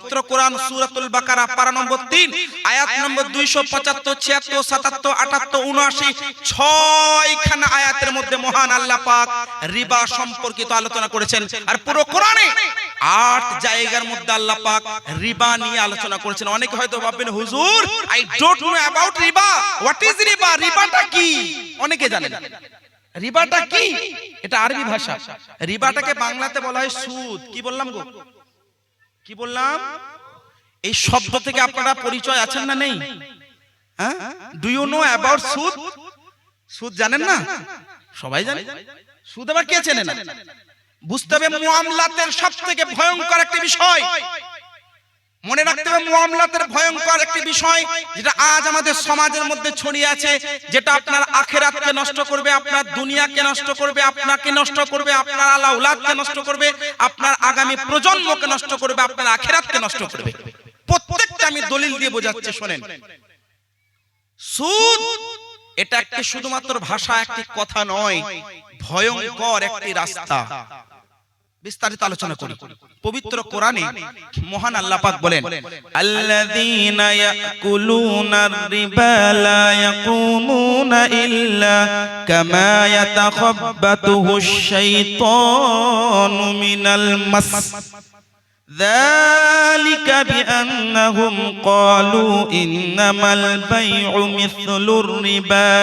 পবিত্র কোরআন সূরাতুল বাকারা, পারা নম্বর 3 আয়াত নম্বর 275 76 77 78 79 ছয়খানা আয়াতের মধ্যে মহান আল্লাহ পাক রিবা সম্পর্কিত আলোচনা করেছেন। আর পুরো কোরআনে আট জায়গার মধ্যে আল্লাহ পাক রিবা নিয়ে আলোচনা করেছেন। অনেকে হয়তো ভাববেন, হুজুর আই ডোন্ট নো অ্যাবাউট রিবা। হোয়াট ইজ রিবা? রিবাটা কি? অনেকে জানেন। রিবাটা কি? এটা আরবি ভাষা। রিবাটাকে বাংলাতে বলা হয় সুদ। কি বললাম গো? কি বললাম? এই শব্দ থেকে আপনারা পরিচয় আছেন না নেই? হ্যাঁ? ডু ইউ নো অ্যাবাউট সুদ সুদ জানেন না? সবাই জানে? সুদ আবার কে চেনে না? বুঝতে হবে মুআমলাতের সব থেকে ভয়ঙ্কর একটা বিষয়। মনে রাখতে হবে মুআমলাতের ভয়ঙ্কর একটি বিষয় যেটা আজ আমাদের সমাজের মধ্যে ছড়িয়ে আছে যেটা আপনার আখেরাতকে নষ্ট করবে আপনার দুনিয়াকে নষ্ট করবে আপনাকে নষ্ট করবে আপনার আলা উলাদকে নষ্ট করবে আপনার আগামী প্রজন্মকে নষ্ট করবে আপনার আখেরাতকে নষ্ট করবে। প্রত্যেকটা আমি দলিল দিয়ে বোঝাচ্ছি শোনেন। সুদ এটা একটি শুধুমাত্র ভাষা একটি কথা নয় ভয়ঙ্কর একটি রাস্তা। বিস্তারিত আলোচনা করি পবিত্র কোরআনে মহান আল্লাহ পাক বলেন الذين يأكلون الربا لا يقومون إلا كما يتخبطه الشيطان من المس ذلك بأنهم قالوا إنما البيع مثل الربا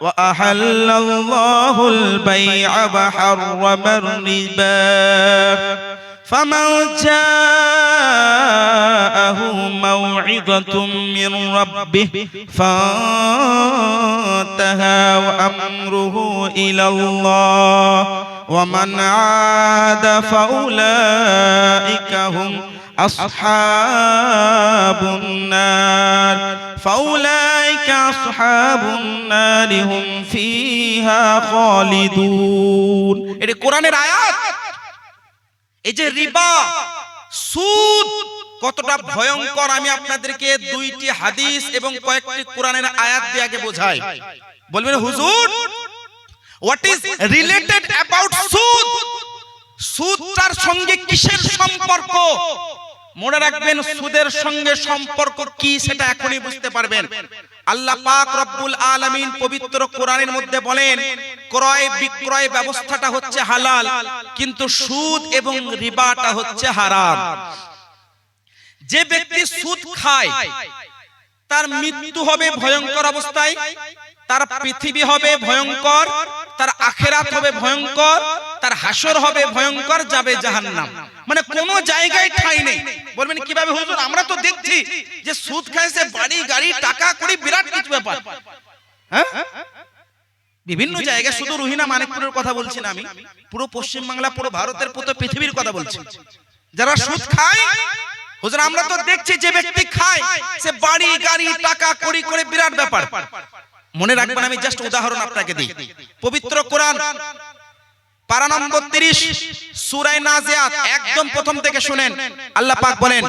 وأحل الله البيع وحرم الربا. فمن جاءه موعظة من ربه فانتهى وأمره إلى الله. ومن عاد فأولئك هم أصحاب النار. فأولئك أصحاب النار هم فيها خالدون এটা কোরআনের আয়াত এই যে রিবা সুদ কতটা ভয়ঙ্কর আমি আপনাদেরকে দুইটি হাদিস এবং কয়েকটি কোরআনের আয়াত দিয়ে আগে বোঝাই বলবেন হুজুর হোয়াট ইজ রিলেটেড অ্যাবাউট সুদ সুদটার সঙ্গে কিসের সম্পর্ক মনে রাখবেন সুদের সঙ্গে সম্পর্ক কি সেটা এখনই বুঝতে পারবেন আল্লাহ পাক রব্বুল আলামিন পবিত্র কোরআনের মধ্যে বলেন, ক্রয় বিক্রয় ব্যবস্থাটা হচ্ছে হালাল, কিন্তু সুদ এবং রিবাটা হচ্ছে হারাম। যে ব্যক্তি সুদ খায়, তার মৃত্যু হবে ভয়ঙ্কর অবস্থায়, তার পৃথিবী হবে ভয়ঙ্কর তার আখেরাত হবে ভয়ঙ্কর, তার হাসর হবে ভয়ঙ্কর, যাবে জাহান্নাম। মানে কোন জায়গায় ঠাঁই নেই। বলবেন, কীভাবে হুজুর? আমরা তো দেখছি যে সুদ খাইছে বাড়ি, গাড়ি, টাকা করি বিরাট কিছু ব্যাপার। হ্যাঁ? বিভিন্ন জায়গায় শুধু রুহিনা মানিকপুরের কথা বলছি না আমি। পুরো পশ্চিম বাংলা পুরো ভারতের, পুরো পৃথিবীর কথা বলছি। যারা সুদ খায়, হুজুর, আমরা তো দেখছি যে ব্যক্তি খায়, সে বাড়ি, গাড়ি, টাকা করি করে বিরাট ব্যাপার। মনে রাখবেন, আমি জাস্ট উদাহরণ আপনাকে দিই। পবিত্র কোরআন একদম প্রথম থেকে আল্লাহ বলেন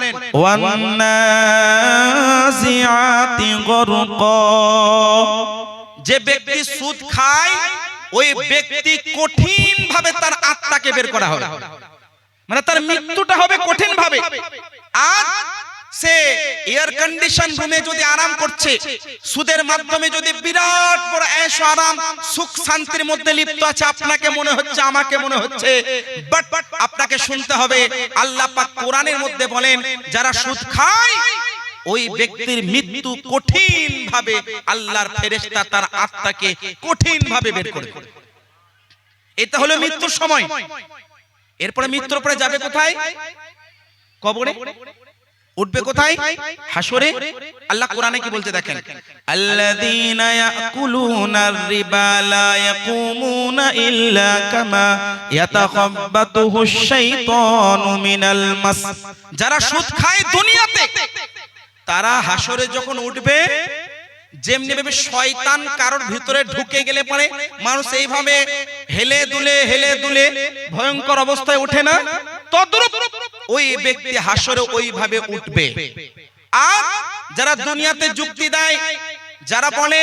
যে ব্যক্তি সুদ খায়, ওই ব্যক্তি কঠিন ভাবে তার আত্মাকে বের করা হবে। মানে তার মৃত্যুটা হবে কঠিন ভাবে আর সে এয়ার কন্ডিশন রুমে যদি আরাম করছে, সুদের মাধ্যমে যদি বিরাট বড় ऐश আরাম, সুখ শান্তির মধ্যে লিপ্ত আছে, আপনাকে মনে হচ্ছে, আমাকে মনে হচ্ছে। বাট আপনাকে শুনতে হবে, আল্লাহ পাক কোরআনের মধ্যে বলেন, যারা সুদ খায়, ওই ব্যক্তির মৃত্যু কঠিন ভাবে আল্লাহর ফেরেশতা তার আত্মাকে কঠিন ভাবে বের করে এটা হলো মৃত্যুর সময়। এরপরে মৃত্যুর পরে যাবে কোথায়? কবরে? উঠবে কোথায়? হাসরে আল্লাহ কোরআনে কি বলতে দেখেন? আল্লাযীনা ইয়াকুলুনার রিবা লা ইয়াকুমুনা ইল্লা কামা মিনাল মাস। যারা সুদ খায় দুনিয়াতে তারা হাসরে যখন উঠবে যেমনি ভাবে শয়তান কারোর ভিতরে ঢুকে গেলে পরে মানুষ এইভাবে হেলে দুলে হেলে দুলে ভয়ঙ্কর অবস্থায় ওঠে না? তদ্রুপ ওই ব্যক্তি হাসরে ওইভাবে উঠবে। আর যারা দুনিয়াতে যুক্তি দেয় যারা বলে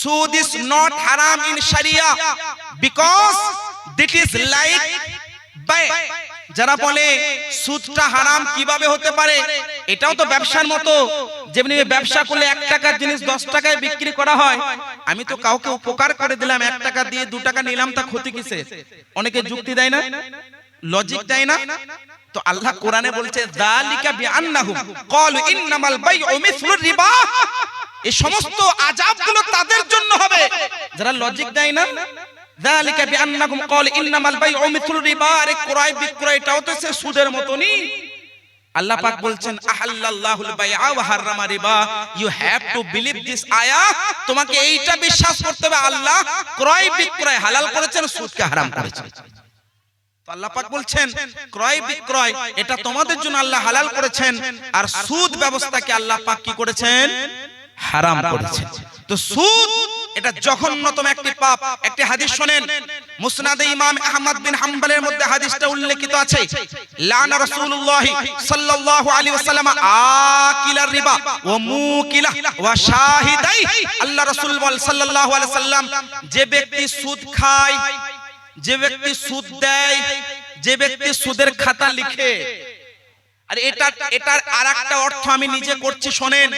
সুদ ইজ নট হারাম ইন শারিয়া because that is like by যারা বলে সুদটা হারাম কীভাবে হতে পারে? এটাও তো ব্যবসার মতো। যেমনি ব্যবসা করলে এক টাকার জিনিস দশ টাকায় বিক্রি করা হয়। আমি তো কাউকে উপকার করে দিলাম এক টাকা দিয়ে দু টাকা নিলাম তা ক্ষতি কিসে অনেকে যুক্তি দেয় না? লজিক দেয় না? তো আল্লাহ কোরআনে বলছে যালিকা বিআন্নাহুম ক্বালু ইন্নামাল বাইউ মিসলুর রিবা। এই সমস্ত আযাবগুলো তাদের জন্য হবে। যারা লজিক দেয় না যালিকা বিআন্নাহুম ক্বালু ইন্নামাল বাইউ মিসলুর রিবা। আরে ক্রয় বিক্রয়টাও তো সে সুদের মতনই। আল্লাহ পাক বলছেন আহাল্লাল্লাহুল বাইআ ওয়া হাররামা রিবা। You have to believe this আয়া তোমাকে এইটা বিশ্বাস করতে হবে আল্লাহ ক্রয় বিক্রয় হালাল করেছেন সুদকে হারাম করেছেন। আল্লাহ পাক বলছেন ক্রয় বিক্রয় এটা তোমাদের জন্য আল্লাহ হালাল করেছেন আর সুদ ব্যবস্থাকে আল্লাহ পাক কি করেছেন? হারাম করেছেন। তো সুদ এটা জঘন্যতম একটি পাপ। একটি হাদিস শুনেন মুসনাদে ইমাম আহমদ বিন হাম্বলের মধ্যে হাদিসটা উল্লেখিত আছে লানা রাসূলুল্লাহি সাল্লাল্লাহু আলাইহি ওয়াসাল্লাম আকিলার রিবা ওয়া মুকিলা ওয়া শাহিদাই। আল্লাহ রাসূল বল সাল্লাল্লাহু আলাইহি ওয়াসাল্লাম যে ব্যক্তি সুদ খায় যে ব্যক্তি সুদ দেয় যে ব্যক্তি সুদের খাতা লিখে আর এটা এটার আরেকটা অর্থ আমি নিজে করছি শোনেন।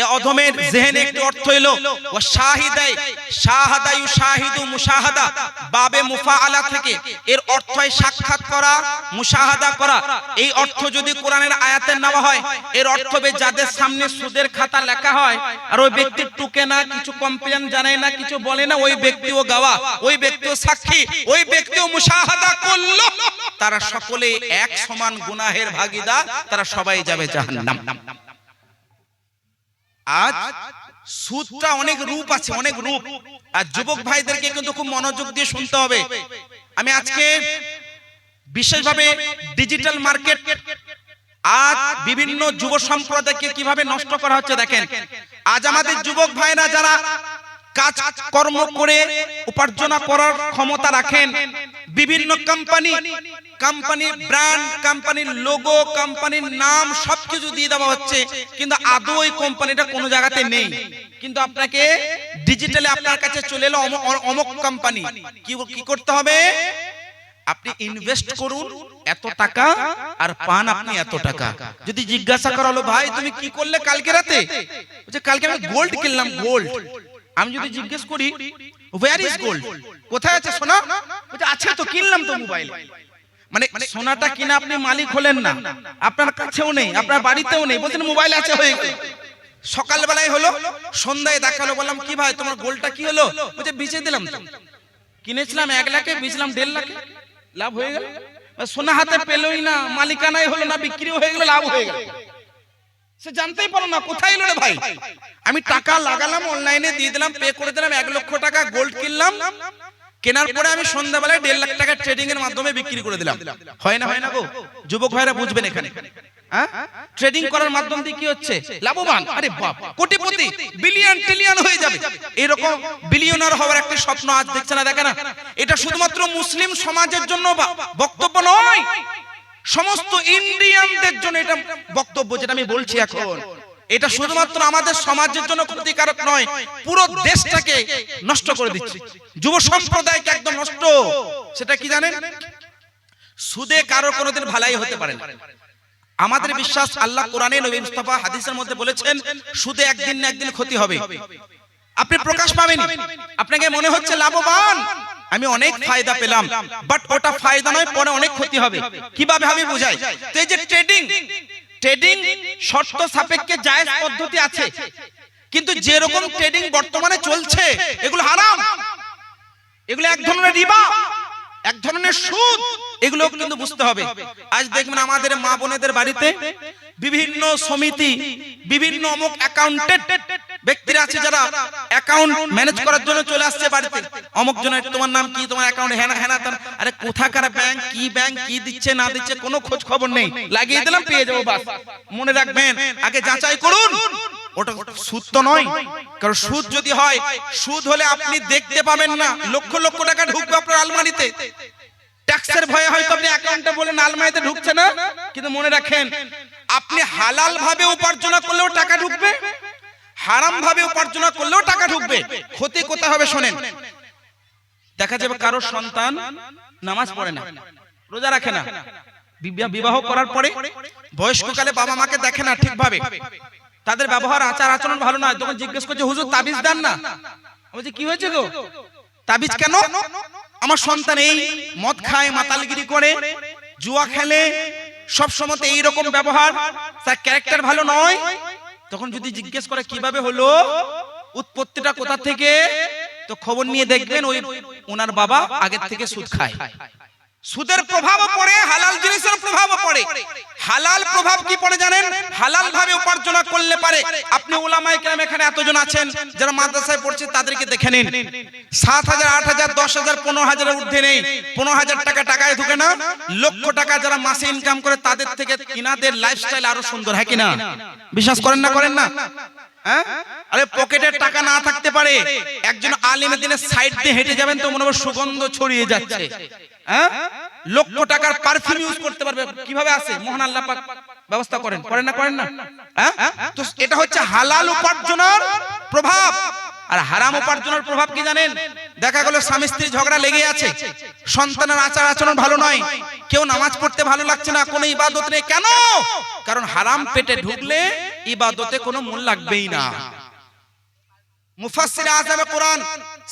এ অধমের জেহেনে একটি অর্থ এলো ও শাহিদাই শাহাদায়ু শাহিদু মুশাহাদা বাবে মুফাআলা থেকে এর অর্থ হয় সাক্ষাৎ করা মুশাহাদা করা। এই অর্থ যদি কোরআনের আয়াতে নেওয়া হয় এর অর্থ হবে যাদের সামনে সুদের খাতা লেখা হয় আর ওই ব্যক্তি টুকে না কিছু কমপ্লেন জানায় না কিছু বলে না ওই ব্যক্তিও গাওয়া ওই ব্যক্তিও সাক্ষী ওই ব্যক্তিও মুশাহাদা করল। তারা সকলে এক সমান গুনাহের ভাগীদার তারা সবাই যাবে জাহান্নাম। আজ সুদটা অনেক রূপ আছে, অনেক রূপ। আর যুবক ভাইদেরকে কিন্তু খুব মনোযোগ দিয়ে শুনতে হবে। আমি আজকে বিশেষভাবে ডিজিটাল মার্কেট আজ বিভিন্ন যুব সম্প্রদায়কে কীভাবে নষ্ট করা হচ্ছে দেখেন। আজ আমাদের যুবক ভাইরা যারা কাজ, কর্ম করে উপার্জনা করার ক্ষমতা রাখেন। বিভিন্ন কোম্পানি কোম্পানির ব্র্যান্ড কোম্পানির লোগো কোম্পানির নাম সবকিছু দিয়ে দেওয়া হচ্ছে, কিন্তু আদৌ ওই কোম্পানিটা কোনো জায়গাতে নেই। কিন্তু আপনাকে ডিজিটালে আপনার কাছে চলে এলো অমক কোম্পানি কি কি করতে হবে? আপনি ইনভেস্ট করুন এত টাকা আর পান আপনি এত টাকা। যদি জিজ্ঞাসা করা হলো ভাই, তুমি কি করলে কালকে রাতে? কালকে আমি গোল্ড কিনলাম গোল্ড আমি যদি জিজ্ঞেস করি ওয়্যার ইজ গোল্ড কোথায় আছে সোনা বলছে আছে তো কিনলাম তো মোবাইল। মানে সোনাটা কিনা আপনি মালিক হলেন না। আপনার কাছেও নেই আপনার বাড়িতেও নেই বলছেন মোবাইল আছে হয়ে গেল সকালবেলায় হলো সন্ধ্যায় দেখাল বললাম কি ভাই তোমার গোলটা কি হলো? বলছে বেচে দিলাম কিনেছিলাম এক লাখে বেচলাম দেড় লাখে। লাভ হয়ে গেল। সোনা হাতে পেলই না মালিকানাই হলো না বিক্রি হয়ে গেল লাভ হয়ে গেল। সে জানতেই পারো না, কোথায় এলো ভাই? আমি টাকা লাগালাম, অনলাইনে দিয়ে দিলাম পে করে দিলাম, এক লক্ষ টাকা গোল্ড কিনলাম। কেনার পরে আমি সন্ধ্যাবেলায় দেড় লাখ টাকা ট্রেডিং এর মাধ্যমে বিক্রি করে দিলাম। হয় না হয় না গো? যুবক ভাইরা বুঝবেন এখানে। ট্রেডিং করার মাধ্যম দিয়ে কি হচ্ছে? লাভবান। আরে বাপ, কোটিপতি বিলিয়ন ট্রিলিয়ন হয়ে যাবে। এরকম বিলিয়নার হওয়ার একটা স্বপ্ন আজ দেখছে না, দেখে না। এটা শুধুমাত্র মুসলিম সমাজের জন্য বক্তব্য নয়। সমস্ত ইন্ডিয়ানদের জন্য এটা বক্তব্য যেটা আমি বলছি এখন। এটা শুধুমাত্র আমাদের সমাজের জন্য ক্ষতিকারক নয় পুরো দেশটাকে নষ্ট করে দিচ্ছে। যুব সম্প্রদায়কে একদম নষ্ট। সেটা কি জানেন? সুদে কারও কোনোদিন ভালাই হতে পারে না। আমাদের বিশ্বাস আল্লাহ কোরআনে নবী মুস্তাফা হাদিসের মধ্যে বলেছেন সুদে একদিন না একদিন ক্ষতি হবে। আপনি প্রকাশ পাবেন আপনাকে মনে হচ্ছে লাভবান? আমি অনেক ফায়দা পেলাম বাট ওটা ফায়দা নয় পরে অনেক ক্ষতি হবে। কীভাবে আমি বুঝাই? তো এই যে ট্রেডিং ট্রেডিং শর্ত সাপেক্ষে জায়েজ পদ্ধতি আছে। কিন্তু যেরকম ট্রেডিং বর্তমানে চলছে এগুলো হারাম। এগুলো এক ধরনের রিবা। এক ধরনের সুদ এগুলো কিন্তু বুঝতে হবে। আজ দেখবেন আমাদের মা বোনেদের বাড়িতে বিভিন্ন সমিতি, বিভিন্ন অমুক অ্যাকাউন্টেন্ট ব্যক্তিরা আছে যারা অ্যাকাউন্ট ম্যানেজ করার জন্য চলে আসছে বাড়িতে। অমুক জনের তোমার নাম কি, তোমার অ্যাকাউন্ট হ্যাঁ হ্যাঁ আরে কোথাকার ব্যাংক কি ব্যাংক কি দিচ্ছে, না দিচ্ছে, কোনো খোঁজ খবর নেই। লাগিয়ে দিলাম, পেয়ে যাব, বাস। মনে রাখবেন, আগে যাচাই করুন। ওটা সুদ তো নয়। কারণ সুদ যদি হয়, সুদ হলে আপনি দেখতে পাবেন না। লক্ষ লক্ষ টাকা ঢুকবে আপনার আলমারিতে। ট্যাক্সের ভয়ে হয়তো আপনি অ্যাকাউন্টে বলেন আলমারিতে ঢুকছে না? কিন্তু মনে রাখেন, আপনি হালাল ভাবে উপার্জন করলেও টাকা ঢুকবে, হারাম ভাবে উপার্জন করলেও টাকা ঢুকবে। ক্ষতি কোথায় হবে শোনেন। দেখা যাবে কারোর সন্তান নামাজ পড়ে না, রোজা রাখে না। বিবাহ করার পরে বয়স্ককালে বাবা মাকে দেখে না ঠিকভাবে। তাদের ব্যবহার আচার আচরণ ভালো নয়। তখন জিজ্ঞেস করছে হুজুর তাবিজ দেন না? বলছি কি হয়েছে গো? তাবিজ কেন? আমার সন্তান এই মদ খায় মাতালগিরি করে জুয়া খেলে সব সময় এই রকম ব্যবহার। তার ক্যারেক্টার ভালো নয়? তখন যদি জিজ্ঞেস করে কীভাবে হলো? উৎপত্তিটা কোথা থেকে? তো খবর নিয়ে দেখবেন ওই ওনার বাবা আগের থেকে সুদ খায়। সুদের প্রভাবও পড়ে, হালাল জিনিসের প্রভাবও পড়ে। হালাল প্রভাব কি পড়ে জানেন? হালাল ভাবে উপার্জন করলে পারে। আপনি ওলামায়ে কেরাম এখানে এতজন আছেন, যারা মাদ্রাসায় পড়ছে তাদেরকে দেখে নিন। সাত হাজার, আট হাজার, দশ হাজার, পনেরো হাজারের ঊর্ধ্বে নেই। পনেরো হাজার টাকা টাকায় ঢুকে না, লক্ষ টাকা যারা মাসে ইনকাম করে তাদের থেকে কিনাদের লাইফস্টাইল আরও সুন্দর, হয় কিনা? বিশ্বাস করেন না করেন না? হ্যাঁ? আরে পকেটের টাকা না থাকতে পারে। একজন আলিমের দিনে সাইড দিয়ে হেঁটে যাবেন তো মনে হবে সুগন্ধ ছড়িয়ে যাচ্ছে। হ্যাঁ? লক্ষ টাকার পারফিউম ইউজ করতে পারবে। কীভাবে আছে? মহান আল্লাহ পাক ব্যবস্থা করেন। করেন না করেন না? হ্যাঁ? তো এটা হচ্ছে হালাল উপার্জনের প্রভাব। আর হারাম উপার্জনের প্রভাব কি জানেন? দেখা গেল স্বামী স্ত্রী ঝগড়া লেগে আছে। সন্তানের আচার আচরণ ভালো নয়। কেউ নামাজ পড়তে ভালো লাগছে না, কোনো ইবাদত নেই। কেন? কারণ হারাম পেটে ঢুকলে ইবাদতে কোনো মূল লাগবেই না। মুফাসসির আযম কোরআন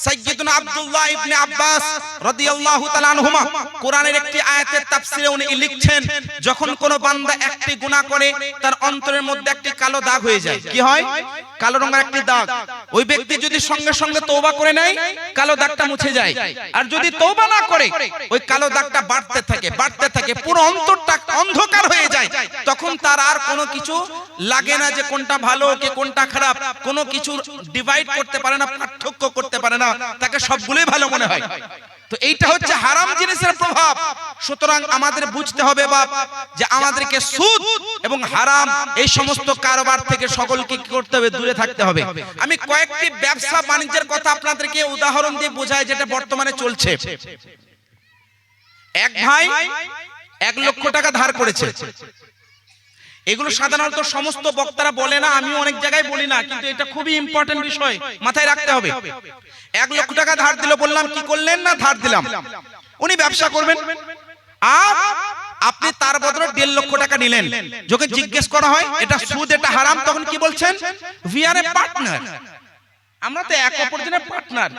সাইয়্যিদুনা আব্দুল্লাহ ইবনে আব্বাস রাদিয়াল্লাহু তাআলা আনহুমা কোরআনের একটি আয়াতের উনি লিখছেন, যখন কোন বান্দা একটি গুনাহ করে, তার অন্তরের মধ্যে একটি কালো দাগ হয়ে যায়। কি হয়? কালো রঙের একটি দাগ। ওই ব্যক্তি যদি সঙ্গে সঙ্গে তওবা করে নেয়, কালো দাগটা মুছে যায়। আর যদি তওবা না করে, ওই কালো দাগটা বাড়তে থাকে বাড়তে থাকে, পুরো অন্তরটা অন্ধকার হয়ে যায়। তখন তার আর কোনো কিছু লাগে না যে কোনটা ভালো, কে কোনটা খারাপ। কোনো কিছু ডিভাইড করতে পারে না, পার্থক্য করতে পারে না। তাকে সবগুলোই ভালো মনে হয়। তো এইটা হচ্ছে হারাম জিনিসের প্রভাব। সুতরাং আমাদের বুঝতে হবে বাপ, যে আমাদেরকে সুদ এবং হারাম এই সমস্ত কারবার থেকে সকলকে কি করতে হবে? দূরে থাকতে হবে। আমি কয়েকটি ব্যবসা বাণিজ্যের কথা আপনাদেরকে উদাহরণ দিয়ে বোঝাই, যেটা বর্তমানে চলছে। এক ভাই এক লক্ষ টাকা ধার করেছে। এগুলো সাধারণত সমস্ত বক্তারা বলে না আমি অনেক জায়গায় বলি না, কিন্তু এটা খুবই ইম্পর্টেন্ট বিষয়, মাথায় রাখতে হবে। এক লক্ষ টাকা ধার দিল, বললাম, কি করলেন না ধার দিলাম? উনি ব্যবসা করবেন। আর আপনি তার বদলে দেড় লক্ষ টাকা নিলেন। যখন জিজ্ঞেস করা হয়, এটা সুদ, এটা হারাম, তখন কি বলছেন? উই আর এ পার্টনার আমরা তো এক অপরজনের পার্টনার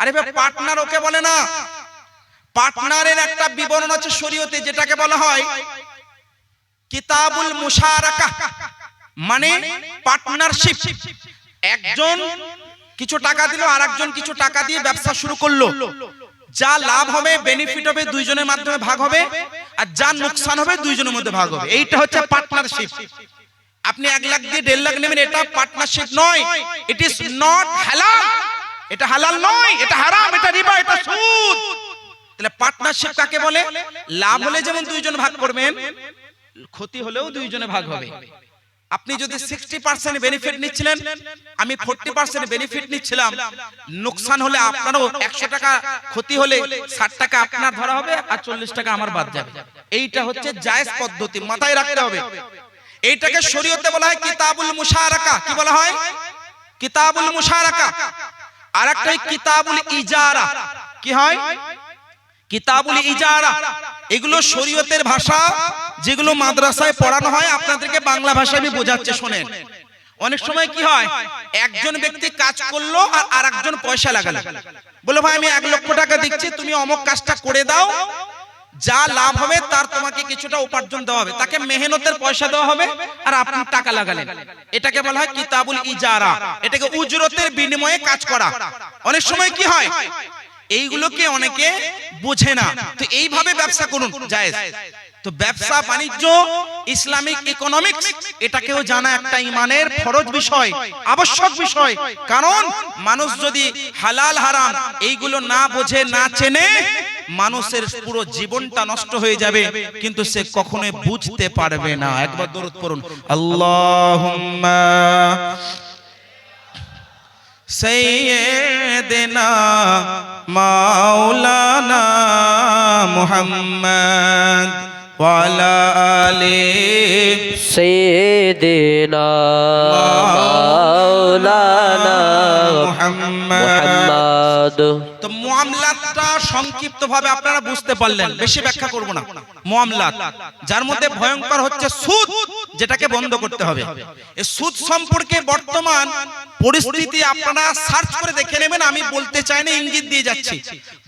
আরে ভাই পার্টনার ওকে বলে না। পার্টনারের একটা বিবরণ আছে শরীয়তে, যেটাকে বলা হয় কিতাবুল মুশারাকা। মানে পার্টনারশিপ একজন কিছু টাকা দিল আর একজন কিছু টাকা দিয়ে ব্যবসা শুরু করল। যা লাভ হবে বেনিফিট হবে, দুইজনের মাধ্যমে ভাগ হবে, আর যা লোকসান হবে, দুইজনের মধ্যে ভাগ হবে। এইটা হচ্ছে পার্টনারশিপ আপনি এক লাখ দিয়ে দেড় লাখ নেবেন, এটা পার্টনারশিপ নয়। ইট ইজ নট হালাল এটা হালাল নয়, এটা হারাম, এটা রিবা, এটা সুদ। তাহলে পার্টনারশিপ কাকে বলে? লাভ হলে যেমন দুইজন ভাগ করবেন ক্ষতি হলেও দুইজনে ভাগ হবে। আপনি যদি সিক্সটি পার্সেন্ট বেনিফিট নিচ্ছিলেন আমি ফোরটি পার্সেন্ট বেনিফিট নিচ্ছিলাম। নোকসান হলে আপনারও একশো টাকা ক্ষতি হলে ষাট টাকা আপনার ধরা হবে আর চল্লিশ টাকা আমার বাদ যাবে। এইটা হচ্ছে জায়েজ পদ্ধতি মাথায় রাখতে হবে। এইটাকে শরীয়তে বলা হয় কিতাবুল মুশারাকা। কি বলা হয়? কিতাবুল মুশারাকা। আর একটা কিতাবুল ইজারা। কি হয়? কিতাবুল ইজারা। এগুলো শরীয়তের ভাষা যেগুলো মাদ্রাসায় পড়ানো হয় আপনাদেরকে বাংলা ভাষায় আমি বোঝাচ্ছে শোনেন। অনেক সময় কি হয় একজন ব্যক্তি কাজ করল আর আরেকজন পয়সা লাগালো। বলে ভাই আমি এক লক্ষ টাকা দিচ্ছি তুমি অমক কাজটা করে দাও। যা লাভ হবে তার তোমাকে কিছুটা উপার্জন দেওয়া হবে। তাকে মেহনতের পয়সা দেওয়া হবে আর আপনি টাকা লাগালেন। এটাকে বলা হয় কিতাবুল ইজারা। এটাকে উজরতের বিনিময়ে কাজ করা অনেক সময় কি হয় এইগুলোকে অনেকে বোঝে না। তো এইভাবে ব্যবসা করুন তো ব্যবসা বাণিজ্য ইসলামিক ইকোনমিক্স এটাকেও জানা একটা ইমানের ফরজ বিষয় আবশ্যক বিষয়। কারণ মানুষ যদি হালাল হারাম এইগুলো না বোঝে না চেনে মানুষের পুরো জীবনটা নষ্ট হয়ে যাবে। কিন্তু সে কখনোই বুঝতে পারবে না। একবার দরদ করুন সেই দেনা মাওলানা মুহাম্মদ ওয়ালা আলি সাইয়্যিদিনা মাওলানা মুহাম্মদ। সংক্ষিপ্তভাবে আপনারা বুঝতে পারলেন, বেশি ব্যাখ্যা করব না। মামলাত, যার মধ্যে ভয়ঙ্কর হচ্ছে সুদ, যেটাকে বন্ধ করতে হবে। এই সুদ সম্পর্কে বর্তমান পরিস্থিতি আপনারা সার্চ করে দেখে নেবেন, আমি বলতে চাই না ইঙ্গিত দিয়ে যাচ্ছি।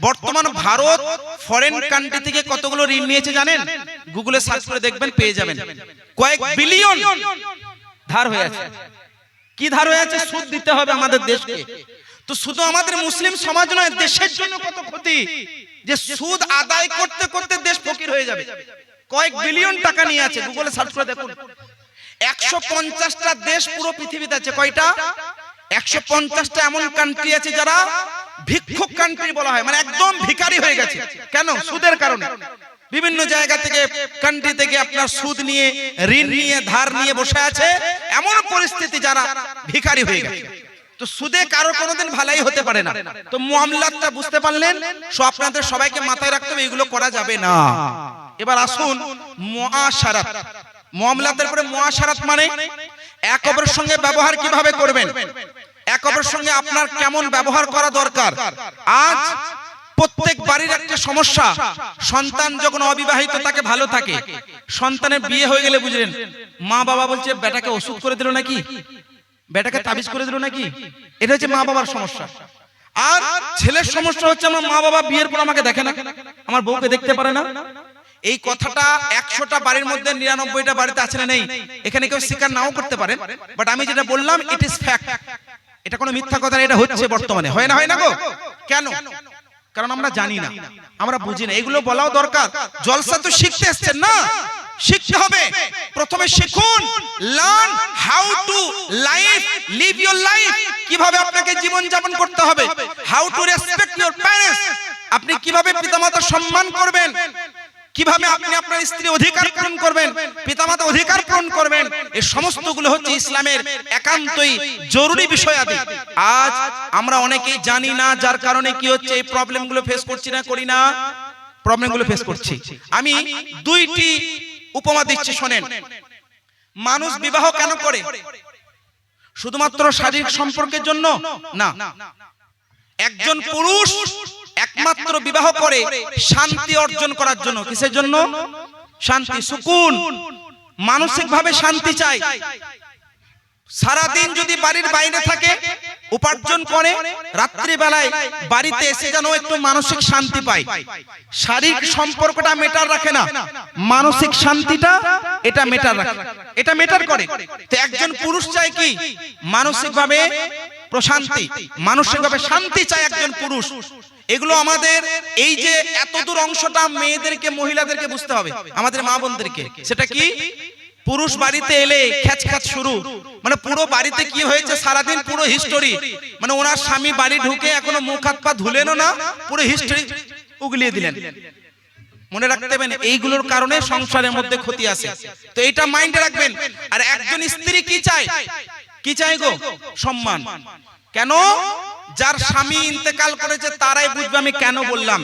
বর্তমান ভারত ফরেন কান্ট্রি থেকে কতগুলো ঋণ নিয়েছে জানেন? গুগলে সার্চ করে দেখবেন, পেয়ে যাবেন। কয়েক বিলিয়ন ধার হয়ে আছে। কি ধার হয়ে আছে? সুদ দিতে হবে আমাদের দেশকে। তো শুধু আমাদের মুসলিম সমাজ নয়, দেশের জন্য কত ক্ষতি। যে সুদ আদায় করতে করতে দেশ ফকির হয়ে যাবে। কয়েক বিলিয়ন টাকা নিয়ে আছে গুগলে সার্চ করে দেখুন। একশো পঞ্চাশটা দেশ পুরো পৃথিবীতে আছে, কয়টা? একশো পঞ্চাশটা এমন কান্ট্রি আছে যারা ভিক্ষুক কান্ট্রি বলা হয় মানে একদম ভিখারি হয়ে গেছে। কেন? সুদের কারণে। বিভিন্ন জায়গা থেকে কান্ট্রি থেকে আপনার সুদ নিয়ে, ঋণ নিয়ে, ধার নিয়ে বসে আছে, এমন পরিস্থিতি যারা ভিখারি হয়ে গেছে। তো সুদে কারও কোনোদিন ভালাই হতে পারে না। তো মুআমলাতটা বুঝতে পারলেন? সো আপনাদের সবাইকে মাথায় রাখতে হবে, এগুলো করা যাবে না। এবার আসুন, মুআশারাত। মুআমলাতের পরে মুআশারাত মানে এক অপরের সঙ্গে ব্যবহার কীভাবে করবেন? এক অপরের সঙ্গে আপনার কেমন ব্যবহার করা দরকার? আজ প্রত্যেক বাড়ির একটা সমস্যা, সন্তান যখন অবিবাহিত, তাকে ভালো থাকে। সন্তানের বিয়ে হয়ে গেলে বুঝলেন মা বাবা বলছে, বেটাকে ওষুধ করে দিল নাকি? বেটাকে তাবিজ করে দিল নাকি? এটা হচ্ছে মা বাবার সমস্যা। আর ছেলের সমস্যা হচ্ছে আমার মা বাবা বিয়ের পর আমাকে দেখে না। আমার বউকে দেখতে পারে না। এই কথাটা একশোটা বাড়ির মধ্যে নিরানব্বইটা বাড়িতে আছে না নেই। এখানে কেউ স্বীকার নাও করতে পারে বাট আমি যেটা বললাম ইট ইস ফ্যাক্ট এটা কোনো মিথ্যা কথা এটা হচ্ছে বর্তমানে। হয় না হয় না গো? কেন? কারণ আমরা জানি না। আমরা বুঝি না। এগুলো বলাও দরকার। জলসা তো শিখতে এসছেন না? শিখতে হবে। প্রথমে শিখুন learn how to life live your life কীভাবে আপনাকে জীবন যাপন করতে হবে। How to respect your parents আপনি কীভাবে পিতামাতার সম্মান করবেন। কীভাবে আপনি আপনার স্ত্রী অধিকার পূরণ করবেন। পিতামাতা অধিকার পূরণ করবেন। এই সমস্তগুলো হচ্ছে ইসলামের একান্তই জরুরি বিষয় আদি। আজ আমরা অনেকেই জানি না, যার কারণে কি হচ্ছে, এই প্রবলেমগুলো ফেস করছি না, করি না। প্রবলেমগুলো ফেস করছি। আমি দুইটি উপমা দিচ্ছি শোনেন। মানুষ বিবাহ কেন করে? শুধুমাত্র শারীরিক সম্পর্কের জন্য? না। একজন পুরুষ একমাত্র বিবাহ করে শান্তি অর্জন করার জন্য। কিসের জন্য? শান্তি সুকুন। মানসিক ভাবে শান্তি চাই। সারাদিন যদি বাড়ির বাইরে থাকে উপার্জন করে রাত্রি বেলায় বাড়িতে এসে যেন একটু মানসিক শান্তি পায়। শারীরিক সম্পর্কটা মেটার রাখে না। মানসিক শান্তিটা এটা মেটার রাখে। এটা মেটার করে। তো একজন পুরুষ চায় কি? মানসিক ভাবে প্রশান্তি। মানসিক ভাবে শান্তি চায় একজন পুরুষ। এগুলো আমাদের এই যে এত দূর অংশটা মেয়েদেরকে মহিলাদেরকে বুঝতে হবে। আমাদের মা বোনদেরকে। সেটা কি? পুরুষ বাড়িতে এলে খ্যাচ খ্যাচ শুরু। মানে পুরো বাড়িতে কি হয়েছে? সারাদিন পুরো হিস্টোরি মানে ওনার স্বামী বাড়ি ঢুকে এখনও মুখ হাত পা ধুলেনও না পুরো হিস্টোরি উগলিয়ে দিলেন। মনে রাখতে হবে এইগুলোর কারণে সংসারের মধ্যে ক্ষতি আছে। তো এইটা মাইন্ডে রাখবেন। আর একজন স্ত্রী কি চায়? কি চাই গো? সম্মান। কেন? যার স্বামী ইন্তেকাল করেছে তারাই বুঝবে আমি কেন বললাম?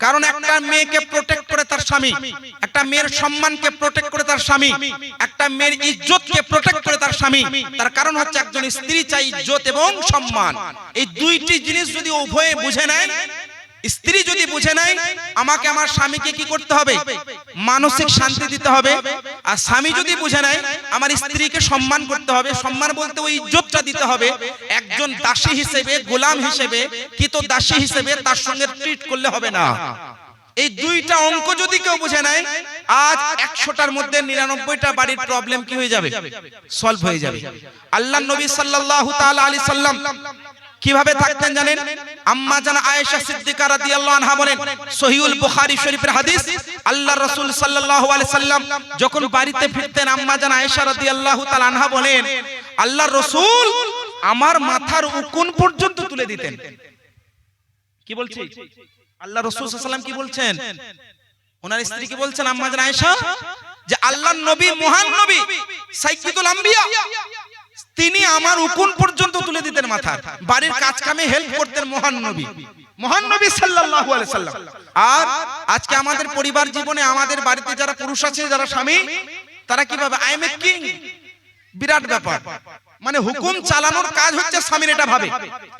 কারণ একটা মেয়েকে প্রোটেক্ট করে তার স্বামী, একটা মেয়ের সম্মানকে প্রোটেক্ট করে তার স্বামী, একটা মেয়ের ইজ্জতকে প্রোটেক্ট করে তার স্বামী, তার কারণ হচ্ছে একজন স্ত্রী চাই ইজ্জত এবং সম্মান। এই দুইটি জিনিস যদি উভয়ে বুঝে নেয় স্ত্রী যদি বুঝে নেয় আমাকে আমার স্বামীকে কি করতে হবে? মানসিক শান্তি দিতে হবে। আর স্বামী যদি বুঝে নেয় আমার স্ত্রীকে সম্মান করতে হবে। সম্মান বলতে ওই ইজ্জতটা দিতে হবে। একজন দাসী হিসেবে গোলাম হিসেবে কি তো দাসী হিসেবে তার সঙ্গে ট্রিট করলে হবে না। এই দুইটা অঙ্ক যদি কেউ বুঝে নেয় আজ একশোটার মধ্যে নিরানব্বইটা বাড়ির প্রবলেম কি হয়ে যাবে? সলভ হয়ে যাবে। আল্লাহ নবী সাল্লাল্লাহু তাআলা আলাইহি সাল্লাম কীভাবে থাকতেন জানেন? আম্মা জান আয়েশা সিদ্দিকা রাদিয়াল্লাহু আনহা বলেন, সহিহুল বুখারী শরীফের হাদিস, আল্লাহর রাসূল সাল্লাল্লাহু আলাইহি সাল্লাম যখন বাড়িতে ফিরতেন, আম্মা জান আয়েশা রাদিয়াল্লাহু তাআলা আনহা বলেন, আল্লাহর রাসূল আমার মাথার উকুন পর্যন্ত তুলে দিতেন। কি বলছি? আল্লাহ রাসূল সাল্লাল্লাহু আলাইহি সাল্লাম কি বলছেন? ওনার স্ত্রী কি বলছেন, আম্মা জান আয়েশা? যে আল্লাহর নবী মহান নবী, সাইয়্যিদুল আম্বিয়া। তিনি আমার উকুন পর্যন্ত তুলে দিতেন মাথার বাড়ির কাজ কামে হেল্প করতেন মহান নবী। মহান নবী। সাল্লাল্লাহু আলাইহি সাল্লাম। আর আজকে আমাদের পরিবার জীবনে আমাদের বাড়িতে যারা পুরুষ আছে যারা স্বামী তারা কীভাবে? আই এম এ কিং বিরাট ব্যাপার। মানে হুকুম চালানোর কাজ হচ্ছে স্বামীর এটা ভাবে।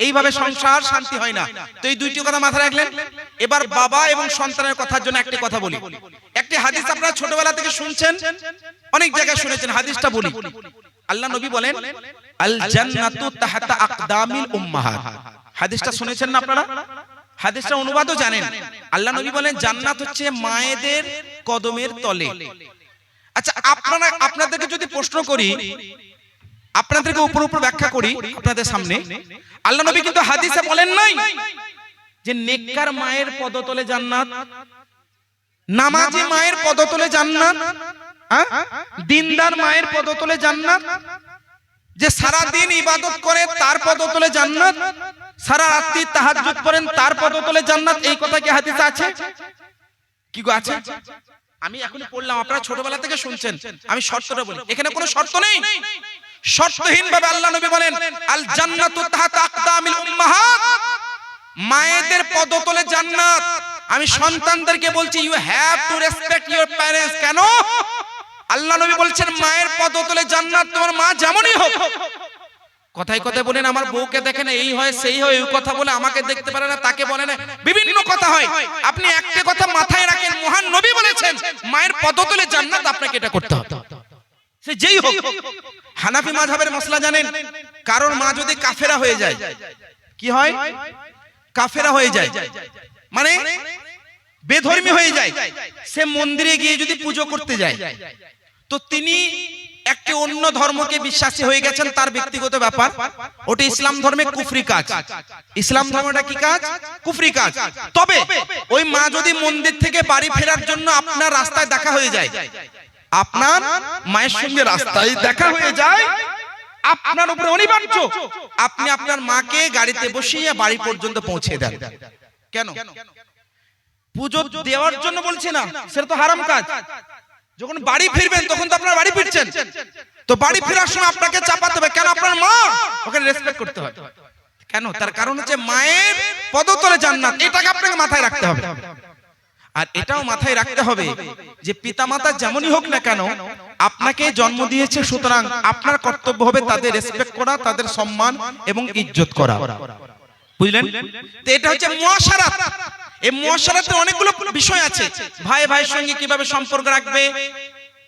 এইভাবে সংসার শান্তি হয় না। তো এই দুইটি কথা মাথায় রাখলেন। এবার বাবা এবং সন্তানের কথার জন্য একটি কথা বলি। একটি হাদিস আপনারা ছোটবেলা থেকে শুনছেন। অনেক জায়গায় শুনেছেন হাদিসটা বলি। আল্লাহ নবী বলেন আল জান্নাতু তাহাতা আকদামিল উম্মাহাত। হাদিসটা শুনেছেন না আপনারা? হাদিসটা অনুবাদও জানেন। আল্লাহ নবী বলেন জান্নাত হচ্ছে মায়েদের কদমের তলে। আচ্ছা আপনারা আপনাদেরকে যদি প্রশ্ন করি আপনাদেরকে উপর উপর ব্যাখ্যা করি আপনাদের সামনে। আল্লাহ নবী কিন্তু হাদিসে বলেন নাই যে নেককার মায়ের পদতলে জান্নাত নামাজি মায়ের পদতলে জান্নাত? দিনদার মায়ের পদতলে জান্নাত? যে সারা দিন ইবাদত করে তার পদতলে জান্নাত? সারা রাত্রি তাহাজ্জুদ করেন, তার পদতলে জান্নাত? এই কথা কি হাদিসে আছে? কি গো আছে? আমি এখনই পড়লাম, আপনারা ছোটবেলা থেকে শুনছেন। আমি শর্তটা বলি, এখানে কোনো শর্ত নেই। শর্তহীন ভাবে আল্লাহ নবী বলেন আল জান্নাতু তাহাতা আকদামিল উম্মাহাত। মায়েদের পদতলে জান্নাত। আমি সন্তানদেরকে বলছি you have to respect your parents কেন? আল্লাহ নবী বলছেন, মায়ের পদতলে জান্নাত তোমার মা যেমনই হোক। কথায় কথায় বলেন, আমার বউকে দেখেন, এই হয়, সেই হয়, এই কথা বলে আমাকে দেখতে পারে না, তাকে বলে না। বিভিন্ন কথা হয়। আপনি একটা কথা মাথায় রাখেন, মহান নবী বলেছেন, মায়ের পদতলে জান্নাত আপনাকে এটা করতে হবে। সে যেই হোক, হানাফি মাযহাবের মশলা জানেন কারণ মা যদি কাফেরা হয়ে যায়, কি হয়? কাফেরা হয়ে যায়। মানে বেধর্মী হয়ে যায়। সে মন্দিরে গিয়ে যদি পুজো করতে যায় তো তিনি একটি অন্য ধর্মকে বিশ্বাসী হয়ে গেছেন, তার ব্যক্তিগত ব্যাপার। ওটা ইসলাম ধর্মে কুফরি কাজ। ইসলাম ধর্মটা কি কাজ? কুফরি কাজ। তবে ওই মা যদি মন্দির থেকে বাড়ি ফেরার জন্য আপনার রাস্তায় দেখা হয়ে যায়, আপনার মায়ের সঙ্গে রাস্তায় দেখা হয়ে যায়, আপনার উপরে অনিবার্য। আপনি আপনার মাকে গাড়িতে বসিয়ে বাড়ি পর্যন্ত পৌঁছে দেন। কেন? পুজো দেওয়ার জন্য বলছি না, সেটা তো হারাম কাজ। যখন বাড়ি ফিরবেন তখন তো আপনার বাড়ি ফিরছেন। তো বাড়ি ফেরার সময় আপনাকে চাপাতে হবে। কেন আপনার মা ওখানে রেসপেক্ট করতে হবে। কেন? তার কারণ হচ্ছে মায়ের পদতলে জান্নাত। এটাকে আপনাকে মাথায় রাখতে হবে। আর এটাও মাথায় রাখতে হবে যে পিতামাতা যেমনই হোক না কেন আপনাকে জন্ম দিয়েছে সুতরাং আপনার কর্তব্য হবে তাদের রেসপেক্ট করা তাদের সম্মান এবং ইজ্জত করা। বুঝলেন? তো এটা হচ্ছে মুআশারাত এই মুআশারাতে অনেকগুলো বিষয় আছে। ভাই, ভাইয়ের সঙ্গে কীভাবে সম্পর্ক রাখবে?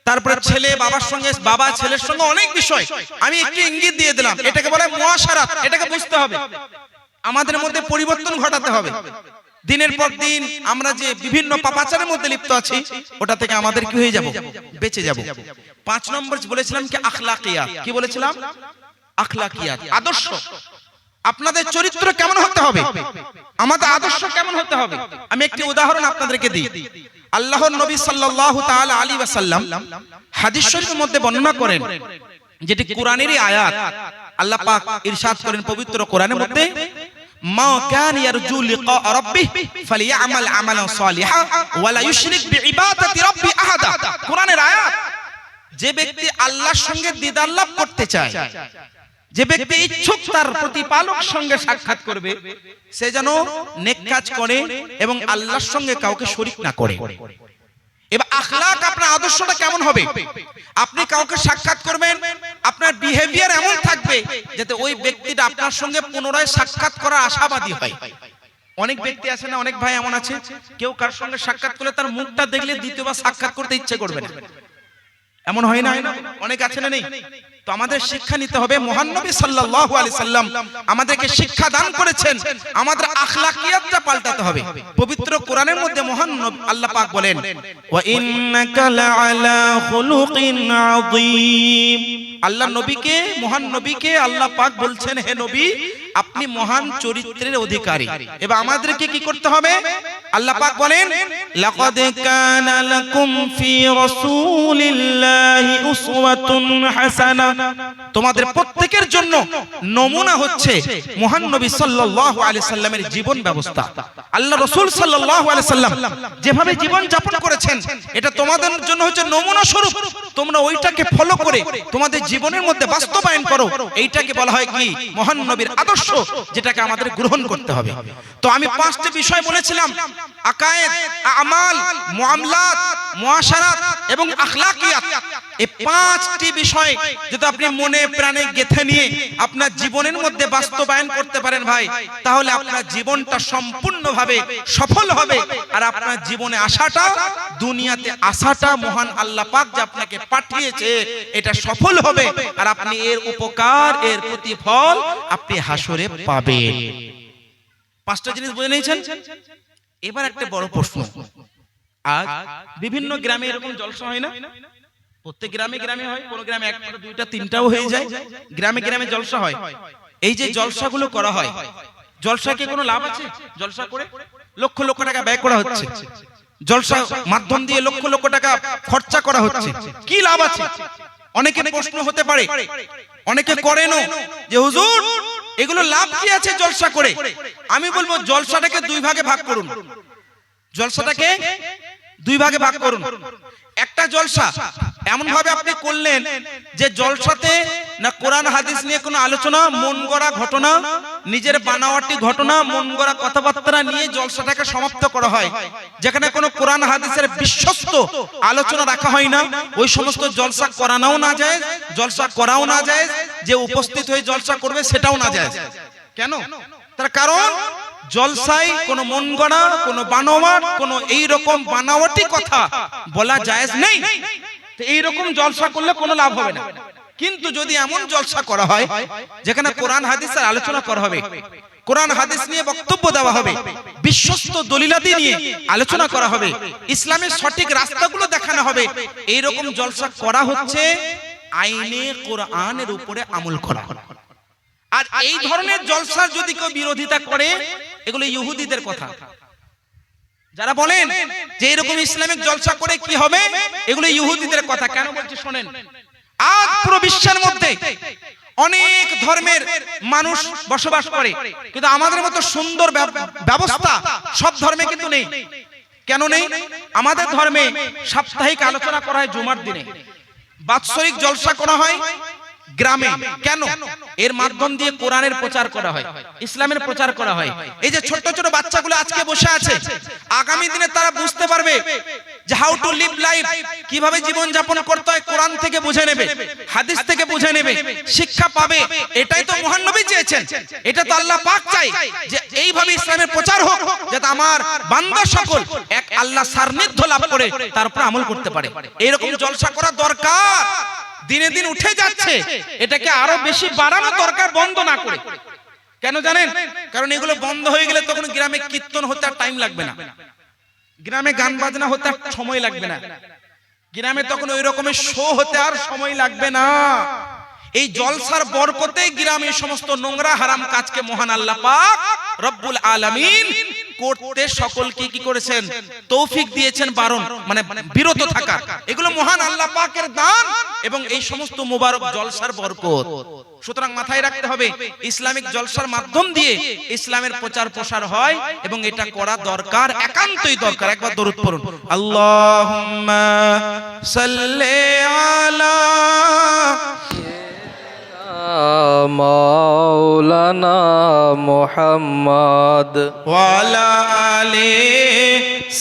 তারপরে ছেলে, বাবার সঙ্গে, বাবা, ছেলের সঙ্গে অনেক বিষয়। আমি একটু ইঙ্গিত দিয়ে দিলাম। এটাকে বলে মুআশারাত এটাকে বুঝতে হবে। আমাদের মধ্যে পরিবর্তন ঘটাতে হবে। দিনের পর দিন আমরা যে বিভিন্ন পাপাচারের মধ্যে লিপ্ত আছি, ওটা থেকে আমাদের কি হয়ে যাব? বেঁচে যাব। পাঁচ নম্বর বলেছিলাম কি? আখলাকিয়াত। কি বলেছিলাম? আখলাকিয়াত। আদর্শ। আপনাদের চরিত্র কেমন হতে হবে? আমাদের আদর্শ কেমন হতে হবে? আমি একটি উদাহরণ আপনাদেরকে দিই। আল্লাহর নবী সাল্লাল্লাহু তাআলা আলী ওয়াসাল্লাম হাদিস শরীফের মধ্যে বর্ণনা করেন, যেটি কোরআনেরই আয়াত। আল্লাহ পাক ইরশাদ করেন পবিত্র কোরআনের মধ্যে, মা কান ইয়ারজু লিকা ফালিয়ামাল সালিহা ওয়া লা ইউশরিক বিইবাদাতি রাব্বি আহাদা। কোরআনের আয়াত, যে ব্যক্তি আল্লাহর সঙ্গে দিদার লাভ করতে চায় যে ব্যক্তি ইচ্ছুক তার প্রতিপালক সঙ্গে সাক্ষাৎ করবে, সে যেন নেক কাজ করে এবং আল্লাহর সঙ্গে কাউকে শরিক না করে। এবার আপনার আদর্শটা কেমন হবে? আপনি কাউকে সাক্ষাৎ করবেন, আপনার বিহেভিয়ার এমন থাকবে যাতে ওই ব্যক্তিটা আপনার সঙ্গে পুনরায় সাক্ষাৎ করার আশাবাদী অনেক ব্যক্তি আছে না, অনেক ভাই এমন আছে, কেউ কার সঙ্গে সাক্ষাৎ করলে তার মুখটা দেখলে সাক্ষাৎ করতে ইচ্ছে করবে না। এমন হয় না? অনেক আছে না নেই? তো আমাদের শিক্ষা নিতে হবে মহানবী সাল্লাল্লাহু আলাইহি সাল্লাম আমাদেরকে শিক্ষা দান করেছেন। আমাদের আখলাকিয়াতটা পাল্টাতে হবে। পবিত্র কোরআনের মধ্যে মহান আল্লাহ পাক বলেন, ওয়া ইন্নাকা লাআলা খুলুকিন আযীম। আল্লাহ নবীকে মহান নবীকে আল্লাহ পাক বলছেন হে নবী আপনি মহান চরিত্রের অধিকারী। এবার আমাদেরকে কি করতে হবে? আল্লাহ পাক বলেন লাকাদ কানা লাকুম ফি রাসূলিল্লাহি উসওয়াতুন হাসানা। তোমাদের প্রত্যেকের জন্য নমুনা হচ্ছে মহান নবী সাল্লাল্লাহু আলাইহি সাল্লামের জীবন ব্যবস্থা। আল্লাহ রাসূল সাল্লাল্লাহু আলাইহি সাল্লাম যেভাবে জীবন যাপন করেছেন এটা তোমাদের জন্য হচ্ছে নমুনা স্বরূপ। তোমরা ওইটাকে ফলো করে তোমাদের জীবনের মধ্যে বাস্তবায়ন করো। এইটাকে বলা হয় কি? মহান নবীর আদর্শ, যেটাকে আমাদের গ্রহণ করতে হবে। তো আমি পাঁচটা বিষয় বলেছিলাম। আকায়েদ, আমাল, মুআমলাত, মুআশারাত এবং আখলাকিয়াত। এই পাঁচটি বিষয় যদি আপনি মনে প্রাণে গেথে নিয়ে আপনার জীবনের মধ্যে বাস্তবায়ন করতে পারেন ভাই, তাহলে আপনার জীবনটা সম্পূর্ণভাবে সফল হবে আর আপনার জীবনে আসাটা দুনিয়াতে আসাটা মহান আল্লাহ পাক যে আপনাকে পাঠিয়েছে, এটা সফল হবে। আর আপনি এর উপকার, এর প্রতিফল আপনি হাসরে পাবেন। পাঁচটা জিনিস বুঝে নিয়েছেন? এবার একটা বড় প্রশ্ন। আজ বিভিন্ন গ্রামে এরকম জলসা হয় না? প্রত্যেক গ্রামে গ্রামে হয়, কোন গ্রামে একটা দুইটা, তিনটাও হয়ে যায়। গ্রামে গ্রামে জলসা হয়। এই যে জলসাগুলো করা হয় জলসা কি কোনো লাভ আছে? জলসা করে লক্ষ লক্ষ টাকা ব্যয় করা হচ্ছে। জলসা মাধ্যম দিয়ে লক্ষ লক্ষ টাকা খরচা করা হচ্ছে। কি লাভ আছে? অনেকের প্রশ্ন হতে পারে। অনেকে করেনও যে হুজুর এগুলো লাভ কি আছে জলসা করে? আমি বলব জলসাটাকে দুই ভাগে ভাগ করুন। জলসাটাকে দুই ভাগে ভাগ করুন। একটা জলসা এমন ভাবে আপনি করলেন যে জলসাতে না কোরআন হাদিস নিয়ে কোনো আলোচনা, মন গড়া ঘটনা, নিজের বানাওয়াটি ঘটনা, মন গড়া কথাবার্তা নিয়ে জলসাটাকে সমাপ্ত করা হয়। যেখানে কোনো কোরআন হাদিসের বিশ্বস্ত আলোচনা রাখা হয় না। ওই সমস্ত জলসা করানোও না যায়, জলসা করাও না যায়, যে উপস্থিত হয়ে জলসা করবে সেটাও না যায়। কেন? তার কারণ জলসাই কোন মন গড়া কোন বানোয়াট কোন এইরকম বানাওয়াটি কথা বলা জায়েজ নেই। তো এই জলসা করলে কোনো লাভ হবে না। কিন্তু যদি এমন জলসা করা হয়, যেখানে কোরআন হাদিসের আলোচনা করা হবে, কোরআন, হাদিস নিয়ে বক্তব্য দেওয়া হবে, বিশ্বস্ত দলিলাদি নিয়ে আলোচনা করা হবে, ইসলামের সঠিক রাস্তাগুলো দেখানো হবে, এইরকম জলসা করা হচ্ছে আইনে কোরআনের উপরে আমল করা। আর এই ধরনের জলসার যদি কেউ বিরোধিতা করে এগুলো ইহুদিদের কথা। যারা বলেন যে এরকম ইসলামিক জলসা করে কি হবে? এগুলো ইহুদিদের কথা কেন বলছি? শোনেন। আজ পুরো বিশ্বের মধ্যে অনেক ধর্মের মানুষ বসবাস করে। কিন্তু আমাদের মতো সুন্দর ব্যব- ব্যবস্থা সব ধর্মে কিন্তু নেই। কেন নেই? আমাদের ধর্মে সাপ্তাহিক আলোচনা করা হয় জুমার দিনে। বাৎসরিক জলসা করা হয় গ্রামে। কেন? এর মাধ্যম দিয়ে কোরআনের প্রচার করা হয়, ইসলামের প্রচার করা হয়। এই যে ছোট ছোট বাচ্চাগুলো আজকে বসে আছে, আগামী দিনে তারা বুঝতে পারবে যে হাউ টু লিভ লাইফ কীভাবে জীবন যাপন করতে হয়, কোরআন থেকে বুঝে নেবে, হাদিস থেকে বুঝে নেবে, শিক্ষা পাবে, এটাই তো মহান নবী চেয়েছেন। এটা তো আল্লাহ পাক চাই যে এইভাবে ইসলামের প্রচার হোক, যাতে আমার বান্দা সকল এক আল্লাহ সান্নিধ্য লাভ করে তারপর আমল করতে পারে। এরকম জলসা করা দরকার। দিনে দিন উঠে যাচ্ছে। এটাকে আরও বেশি বাড়ানো দরকার বন্ধ না করে। কেন জানেন? কারণ এগুলো বন্ধ হয়ে গেলে তখন গ্রামে কীর্তন হতে আর টাইম লাগবে না। গ্রামে গান বাজনা হতে আর সময় লাগবে না। গ্রামে তখন ওই রকমের শো হতে আর সময় লাগবে না। এই জলসার বরকতে গ্রামে সমস্ত নোংরা হারাম কাজকে মহান আল্লাহ পাক রব্বুল আলামিন করতে সকলকে কি করেছেন? তৌফিক দিয়েছেন বারণ মানে বিরত থাকা এগুলো মহান আল্লাহ পাকের দান এবং এই সমস্ত মুবারক জলসার বরকত। সুতরাং মাথায় রাখতে হবে, ইসলামিক জলসার মাধ্যম দিয়ে ইসলামের প্রচার প্রসার হয় এবং এটা করা দরকার, একান্তই দরকার। একবার দরুদ পড়ুন। আল্লাহুম্মা সাল্লি আলা মাওলানা মোহাম্মদ। ওয়ালা আলি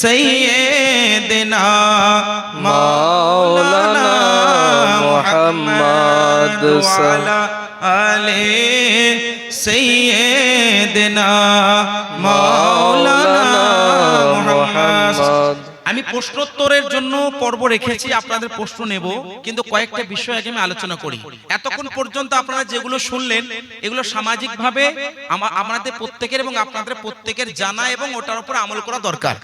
সাইয়্যিদিনা মাওলানা মুহাম্মদ। ওয়ালা আলি সাইয়্যিদিনা প্রশ্নোত্তরের জন্য পর্ব রেখেছি, আপনাদের প্রশ্ন নেব, কিন্তু কয়েকটা বিষয় আগে আমি আলোচনা করি। এতক্ষণ পর্যন্ত আপনারা যেগুলো শুনলেন, এগুলো সামাজিকভাবে ভাবে আমাদের প্রত্যেকের এবং আপনাদের প্রত্যেকের জানা এবং ওটার উপর আমল করা দরকার।